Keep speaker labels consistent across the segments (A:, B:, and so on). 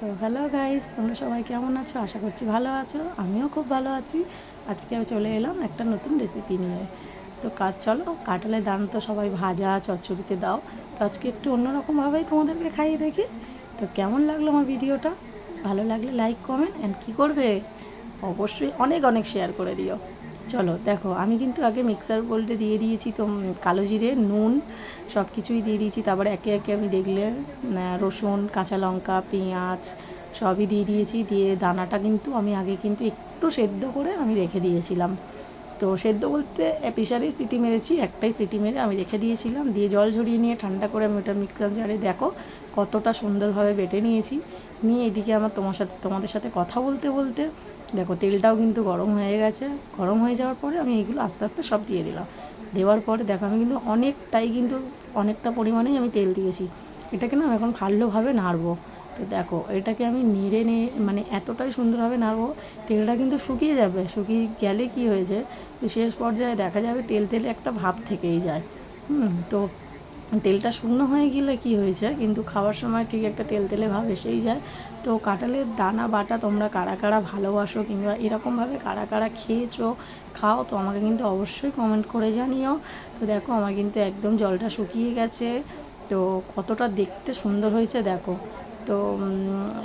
A: তো hello guys তোমরা সবাই কেমন আছো? আশা করছি ভালো আছো। আমিও খুব ভালো আছি। আজকে আমি চলে এলাম একটা নতুন রেসিপি নিয়ে। তো কাজ চলো কাঁঠালের দান তো সবাই ভাজা, চচ্চড়িতে দাও। তো আজকে একটু অন্যরকমভাবেই তোমাদেরকে খাইয়ে দেখি। তো কেমন লাগল আমার ভিডিওটা? ভালো লাগলে লাইক কমেন্ট অ্যান্ড কী করবে? অবশ্যই অনেক অনেক শেয়ার করে দিও। চলো, দেখো, আমি কিন্তু আগে মিক্সার বোল্টে দিয়ে দিয়েছি, তো কালো জিরে, নুন সব কিছুই দিয়ে দিয়েছি, তারপর একে একে আমি দেখলে রসুন, কাঁচা লঙ্কা, পেঁয়াজ সবই দিয়ে দিয়েছি, দিয়ে দানাটা কিন্তু আমি আগে কিন্তু একটু সেদ্ধ করে আমি রেখে দিয়েছিলাম। তো সেদ্ধ বলতে প্রেশারেই সিটি মেরেছি, একটাই সিটি মেরে আমি রেখে দিয়েছিলাম। দিয়ে জল ঝরিয়ে নিয়ে ঠান্ডা করে আমি ওটা মিক্সার জারে দেখো কতটা সুন্দরভাবে বেটে নিয়েছি। নিয়ে এদিকে আমার তোমার সাথে, তোমাদের সাথে কথা বলতে বলতে দেখো তেলটাও কিন্তু গরম হয়ে গেছে। গরম হয়ে যাওয়ার পরে আমি এগুলো আস্তে আস্তে সব দিয়ে দিলাম। দেওয়ার পরে দেখো আমি কিন্তু অনেকটাই কিন্তু অনেকটা পরিমাণেই আমি তেল দিয়েছি। এটাকে না আমি এখন ভালোভাবে নাড়বো। তো দেখো, এটাকে আমি নিড়ে নিয়ে মানে এতটাই সুন্দরভাবে নাড়বো তেলটা কিন্তু শুকিয়ে যাবে। শুকিয়ে গেলে কি হয়েছে? শেষ পর্যায়ে দেখা যাবে তেল তেলে একটা ভাব থেকেই যায়। হুম, তো তেলটা শুকনো হয়ে গেলে কি হয়েছে? কিন্তু খাওয়ার সময় ঠিক একটা তেল তেলে ভাব এসেই যায়। তো কাঁঠালের দানা বাটা তোমরা কারা কারা ভালোবাসো কিংবা এরকমভাবে কারা কারা খেয়েছো, খাও, তো আমাকে কিন্তু অবশ্যই কমেন্ট করে জানিও। তো দেখো, আমার কিন্তু একদম জলটা শুকিয়ে গেছে। তো কতটা দেখতে সুন্দর হয়েছে, দেখো। তো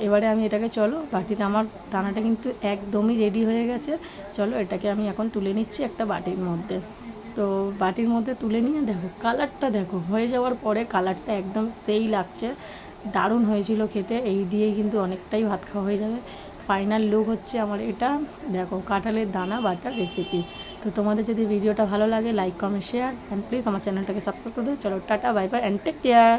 A: এবারে আমি এটাকে চলো, বাটিতে আমার দানাটা কিন্তু একদমই রেডি হয়ে গেছে। চলো, এটাকে আমি এখন তুলে নিচ্ছি একটা বাটির মধ্যে। তো, বাটির মধ্যে তুলে নিয়ে দেখো কালারটা দেখো, হয়ে যাওয়ার পরে কালারটা একদম সেই লাগছে। দারুণ হয়েছিল খেতে, এই দিয়েই কিন্তু অনেকটাই ভাত খাওয়া হয়ে যাবে। ফাইনাল লুক হচ্ছে আমার এটা। দেখো, কাঁঠালের দানা, বাটার রেসিপি তো, তোমাদের যদি ভিডিওটা ভালো লাগে like comment share and please আমার চ্যানেলটাকে সাবস্ক্রাইব করে দেবে চলো, tata bye bye and take care